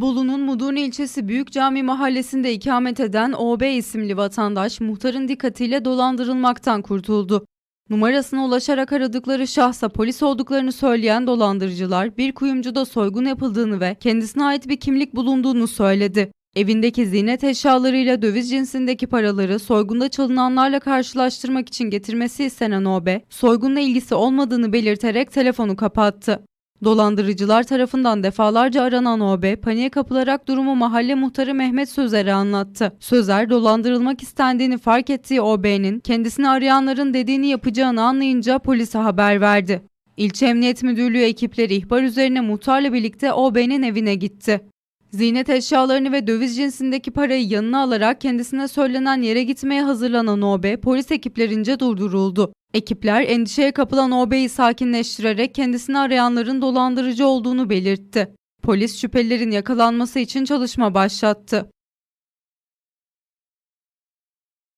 Bolu'nun Mudurnu ilçesi Büyük Cami mahallesinde ikamet eden OB isimli vatandaş muhtarın dikkatiyle dolandırılmaktan kurtuldu. Numarasına ulaşarak aradıkları şahsa polis olduklarını söyleyen dolandırıcılar bir kuyumcuda soygun yapıldığını ve kendisine ait bir kimlik bulunduğunu söyledi. Evindeki ziynet eşyalarıyla döviz cinsindeki paraları soygunda çalınanlarla karşılaştırmak için getirmesi istenen OB, soygunla ilgisi olmadığını belirterek telefonu kapattı. Dolandırıcılar tarafından defalarca aranan OB, paniğe kapılarak durumu mahalle muhtarı Mehmet Sözer'e anlattı. Sözer, dolandırılmak istendiğini fark ettiği OB'nin kendisini arayanların dediğini yapacağını anlayınca polise haber verdi. İlçe Emniyet Müdürlüğü ekipleri ihbar üzerine muhtarla birlikte OB'nin evine gitti. Ziynet eşyalarını ve döviz cinsindeki parayı yanına alarak kendisine söylenen yere gitmeye hazırlanan OB polis ekiplerince durduruldu. Ekipler endişeye kapılan OB'yi sakinleştirerek kendisini arayanların dolandırıcı olduğunu belirtti. Polis şüphelilerin yakalanması için çalışma başlattı.